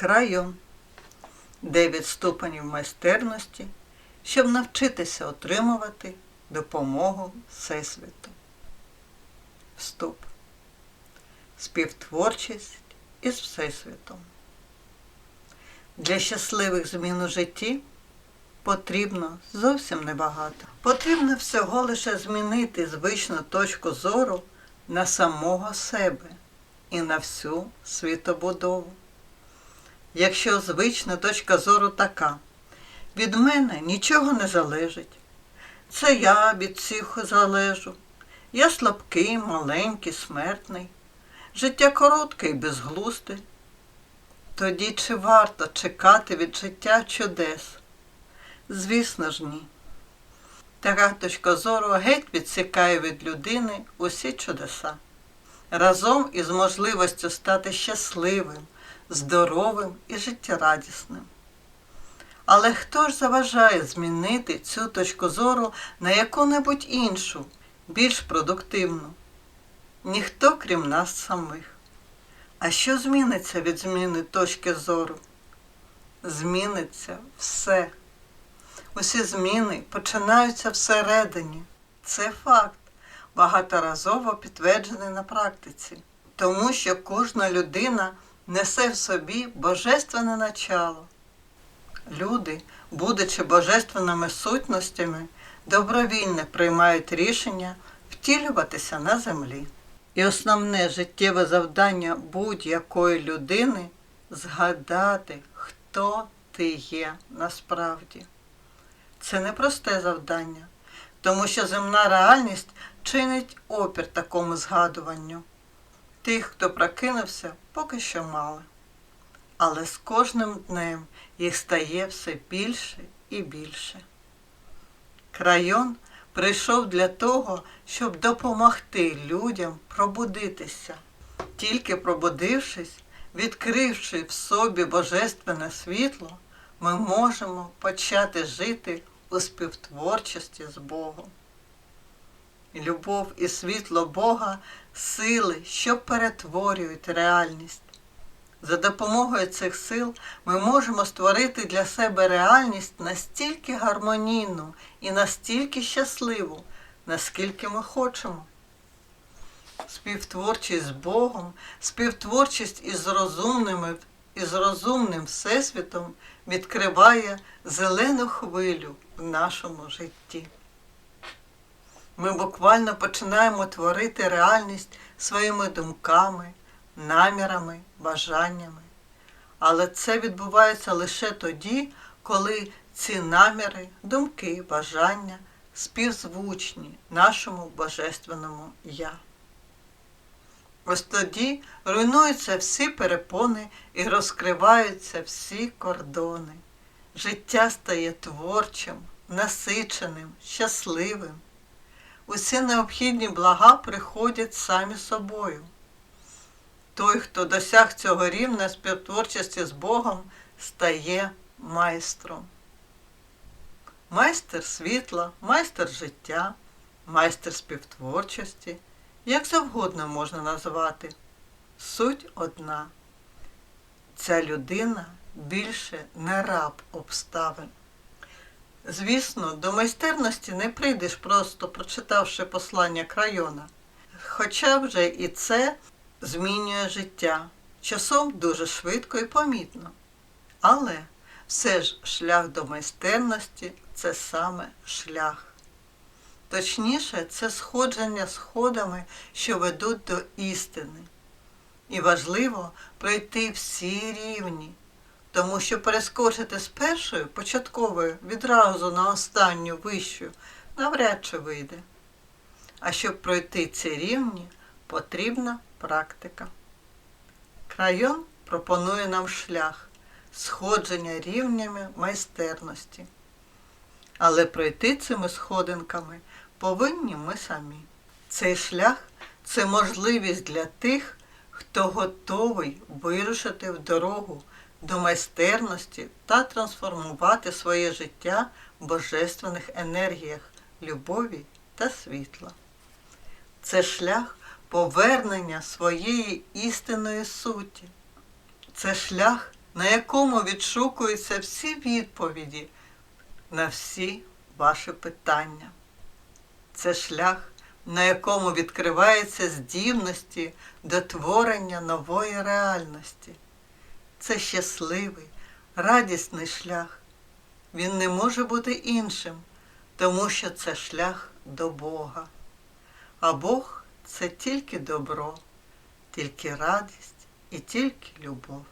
Крайон. Дев'ять ступенів майстерності, щоб навчитися отримувати допомогу Всесвіту. Вступ. Співтворчість із Всесвітом. Для щасливих змін у житті потрібно зовсім небагато. Потрібно всього лише змінити звичну точку зору на самого себе і на всю світобудову. Якщо звична точка зору така, від мене нічого не залежить. Це я від всіх залежу. Я слабкий, маленький, смертний. Життя коротке і безглузде. Тоді чи варто чекати від життя чудес? Звісно ж, ні. Така точка зору геть відсікає від людини усі чудеса. Разом із можливістю стати щасливим, здоровим і життєрадісним. Але хто ж заважає змінити цю точку зору на яку-небудь іншу, більш продуктивну? Ніхто, крім нас самих. А що зміниться від зміни точки зору? Зміниться все. Усі зміни починаються всередині. Це факт, багаторазово підтверджений на практиці, тому що кожна людина несе в собі божественне начало. Люди, будучи божественними сутностями, добровільно приймають рішення втілюватися на землі. І основне життєве завдання будь-якої людини згадати, хто ти є насправді. Це непросте завдання, тому що земна реальність чинить опір такому згадуванню. Тих, хто прокинувся, поки що мало. Але з кожним днем їх стає все більше і більше. Крайон прийшов для того, щоб допомогти людям пробудитися. Тільки пробудившись, відкривши в собі божественне світло, ми можемо почати жити у співтворчості з Богом. Любов і світло Бога сили, що перетворюють реальність. За допомогою цих сил ми можемо створити для себе реальність настільки гармонійну і настільки щасливу, наскільки ми хочемо. Співтворчість з Богом, співтворчість із розумними, із розумним Всесвітом відкриває зелену хвилю в нашому житті. Ми буквально починаємо творити реальність своїми думками, намірами, бажаннями. Але це відбувається лише тоді, коли ці наміри, думки, бажання співзвучні нашому божественному Я. Ось тоді руйнуються всі перепони і розкриваються всі кордони. Життя стає творчим, насиченим, щасливим. Усі необхідні блага приходять самі собою. Той, хто досяг цього рівня співтворчості з Богом, стає майстром. Майстер світла, майстер життя, майстер співтворчості, як завгодно можна назвати. Суть одна. Ця людина більше не раб обставин. Звісно, до майстерності не прийдеш просто прочитавши послання крайона. Хоча вже і це змінює життя часом дуже швидко і помітно. Але все ж шлях до майстерності це саме шлях. Точніше, це сходження сходами, що ведуть до істини. І важливо пройти всі рівні, тому що перескочити з першої початкової відразу на останню вищу навряд чи вийде. А щоб пройти ці рівні, потрібна практика. Крайон пропонує нам шлях сходження рівнями майстерності. Але пройти цими сходинками повинні ми самі. Цей шлях це можливість для тих, хто готовий вирушити в дорогу до майстерності та трансформувати своє життя в божественних енергіях любові та світла. Це шлях повернення своєї істинної суті. Це шлях на якому відшукуються всі відповіді на всі ваші питання. Це шлях, на якому відкриваються здібності до творення нової реальності. Це щасливий, радісний шлях. Він не може бути іншим, тому що це шлях до Бога. А Бог це тільки добро, тільки радість і тільки любов.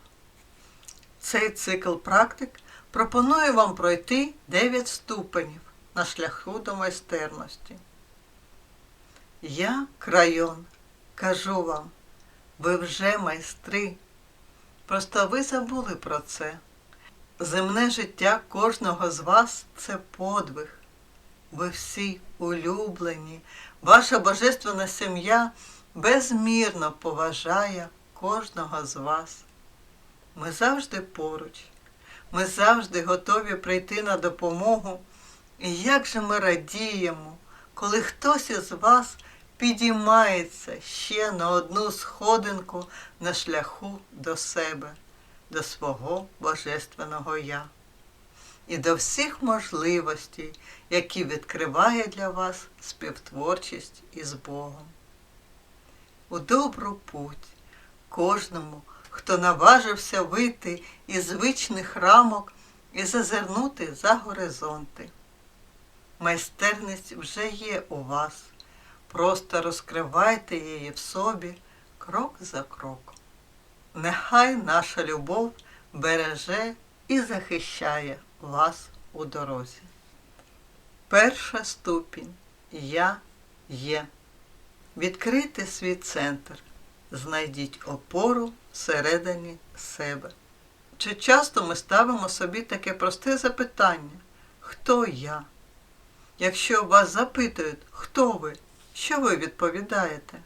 Цей цикл практик пропонує вам пройти 9 ступенів на шляху до майстерності. Я, крайон, кажу вам, ви вже майстри. Просто ви забули про це. Земне життя кожного з вас це подвиг. Ви всі улюблені, ваша божественна сім'я безмірно поважає кожного з вас. Ми завжди поруч, ми завжди готові прийти на допомогу. І як же ми радіємо, коли хтось із вас підіймається ще на одну сходинку на шляху до себе, до свого Божественного Я і до всіх можливостей, які відкриває для вас співтворчість із Богом. У добру путь кожному, хто наважився вийти із звичних рамок і зазирнути за горизонти. Майстерність вже є у вас. Просто розкривайте її в собі крок за кроком. Нехай наша любов береже і захищає вас у дорозі. Перша ступінь Я є. Відкрийте свій центр, знайдіть опору всередині себе. Чи часто ми ставимо собі таке просте запитання Хто я? Якщо вас запитують, хто ви, що ви відповідаєте?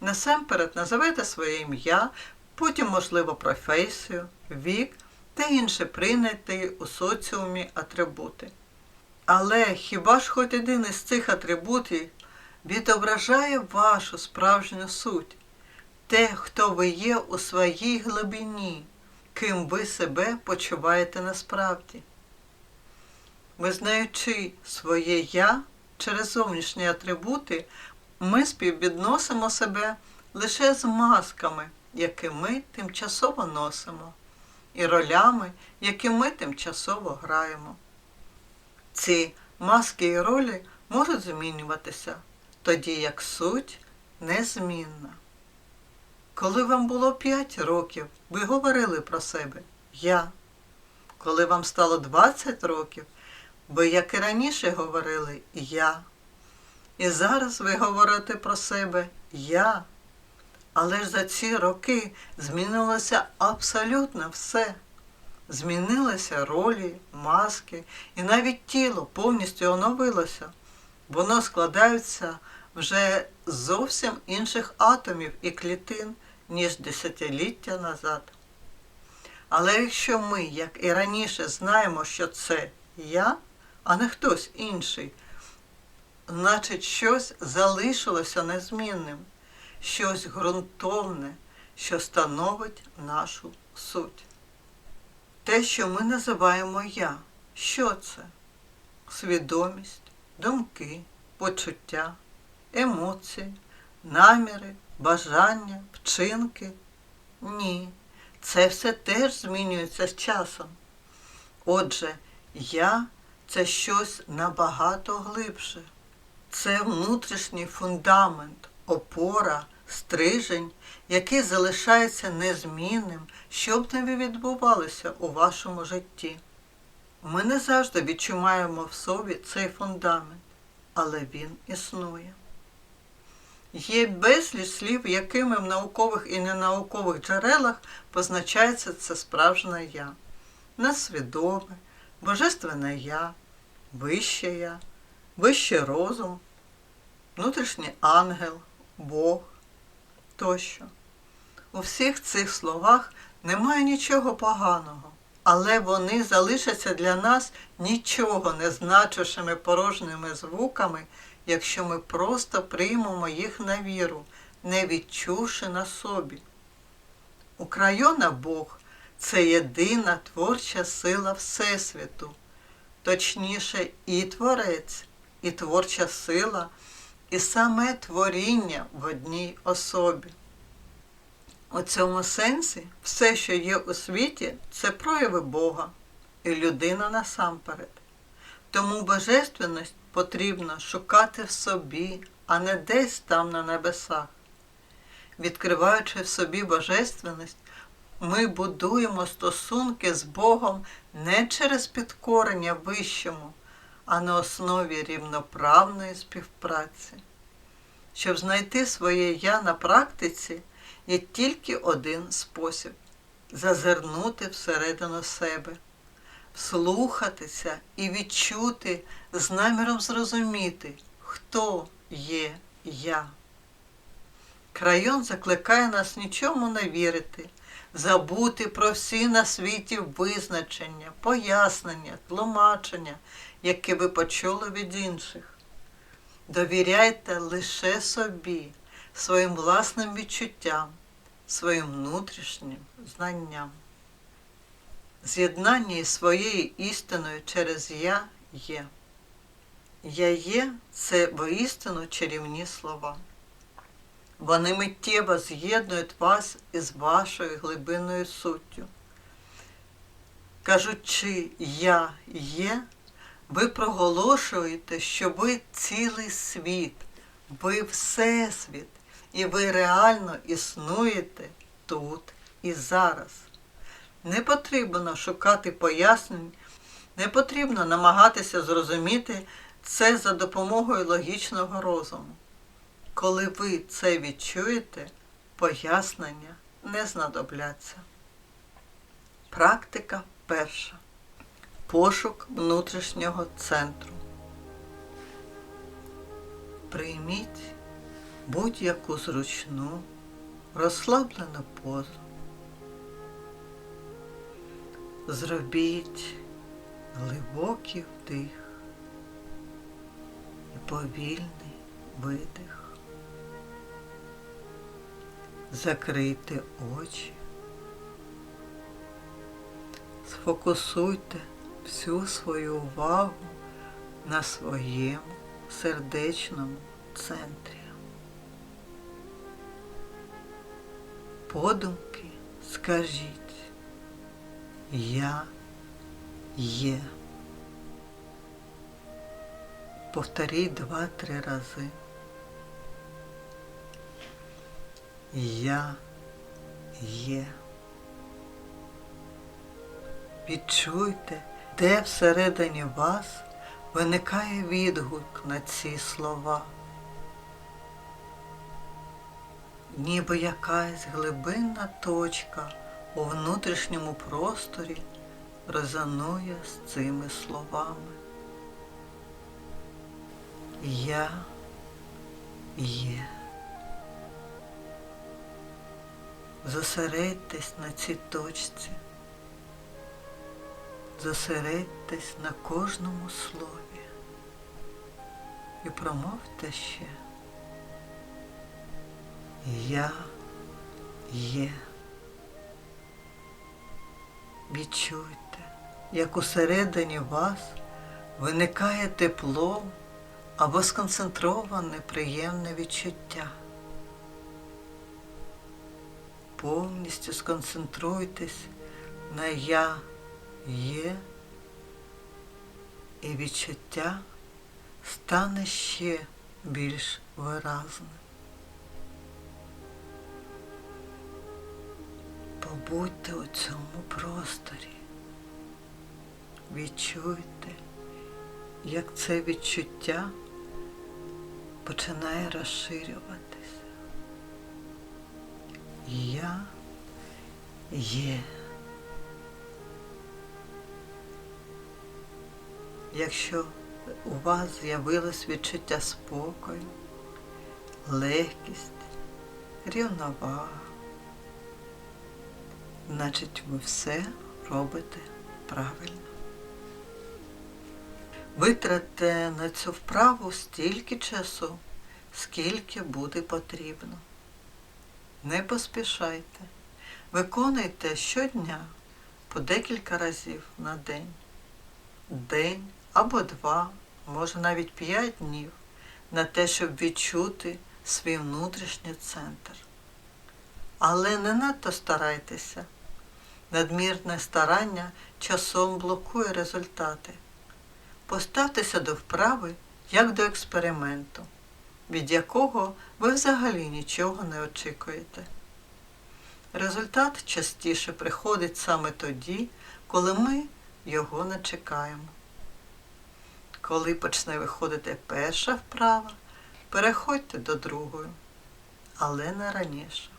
Насамперед називайте своє ім'я, потім, можливо, професію, вік та інші прийняті у соціумі атрибути. Але хіба ж хоч один із цих атрибутів відображає вашу справжню суть, те, хто ви є у своїй глибині, ким ви себе почуваєте насправді? Визнаючи своє я через зовнішні атрибути, ми співвідносимо себе лише з масками, які ми тимчасово носимо, і ролями, які ми тимчасово граємо. Ці маски і ролі можуть змінюватися, тоді як суть незмінна. Коли вам було 5 років, ви говорили про себе Я. Коли вам стало 20 років, ви, як і раніше, говорили Я. І зараз ви говорите про себе Я. Але ж за ці роки змінилося абсолютно все. Змінилися ролі, маски, і навіть тіло повністю оновилося. Воно складається вже зовсім інших атомів і клітин, ніж десятиліття назад. Але якщо ми, як і раніше, знаємо, що це я, а не хтось інший, значить щось залишилося незмінним, щось ґрунтовне, що становить нашу суть. Те, що ми називаємо я, що це? Свідомість, думки, почуття, емоції, наміри, бажання, вчинки? Ні, це все теж змінюється з часом. Отже, я це щось набагато глибше. Це внутрішній фундамент, опора, стрижень, який залишається незмінним, що б не відбувалося у вашому житті. Ми не завжди відчуваємо в собі цей фундамент, але він існує. Є безліч слів, якими в наукових і ненаукових джерелах позначається це справжнє я, несвідоме, божественне я, вище я, вищий розум, внутрішній ангел, Бог тощо. У всіх цих словах немає нічого поганого, але вони залишаться для нас нічого не значущими порожніми звуками, якщо ми просто приймемо їх на віру, не відчувши на собі. Україна Бог це єдина творча сила Всесвіту, точніше, і творець, і творча сила, і саме творіння в одній особі. У цьому сенсі все, що є у світі, це прояви Бога і людина насамперед. Тому божественність потрібно шукати в собі, а не десь там на небесах. Відкриваючи в собі божественність, ми будуємо стосунки з Богом не через підкорення вищому, а на основі рівноправної співпраці. Щоб знайти своє я на практиці, є тільки один спосіб зазирнути всередину себе, вслухатися і відчути з наміром зрозуміти, хто є я. Крайон закликає нас нічому не вірити, забути про всі на світі визначення, пояснення, тлумачення, які ви почули від інших. Довіряйте лише собі, своїм власним відчуттям, своїм внутрішнім знанням. З'єднання із своєю істиною через Я є. Я є це воістину чарівні слова. Вони миттєво з'єднують вас із вашою глибинною суттю. Кажучи Я є, ви проголошуєте, що ви цілий світ, ви Всесвіт, і ви реально існуєте тут і зараз. Не потрібно шукати пояснень, не потрібно намагатися зрозуміти це за допомогою логічного розуму. Коли ви це відчуєте, пояснення не знадобляться. Практика перша. Пошук внутрішнього центру. Прийміть будь-яку зручну, розслаблену позу. Зробіть глибокий вдих і повільний видих. Закрийте очі. Сфокусуйте всю свою увагу на своєму сердечному центрі. Подумки скажіть Я є. Повторіть два-три рази. Я є. Відчуйте, де всередині вас виникає відгук на ці слова. Ніби якась глибинна точка у внутрішньому просторі резонує з цими словами. Я є. Зосередьтесь на цій точці. Зосередьтесь на кожному слові і промовте ще. Я є. Відчуйте, як усередині вас виникає тепло або сконцентроване приємне відчуття. Повністю сконцентруйтесь на я є, і відчуття стане ще більш виразним. Побудьте у цьому просторі. Відчуйте, як це відчуття починає розширюватися. Я є. Якщо у вас з'явилось відчуття спокою, легкість, рівновага, значить ви все робите правильно. Витратьте на цю вправу стільки часу, скільки буде потрібно. Не поспішайте. Виконуйте щодня по декілька разів на день. День або два, може навіть п'ять днів на те, щоб відчути свій внутрішній центр. Але не надто старайтеся. Надмірне старання часом блокує результати. Поставтеся до вправи як до експерименту, від якого ви взагалі нічого не очікуєте. Результат частіше приходить саме тоді, коли ми його не чекаємо. Коли почне виходити перша вправа, переходьте до другої, але не раніше.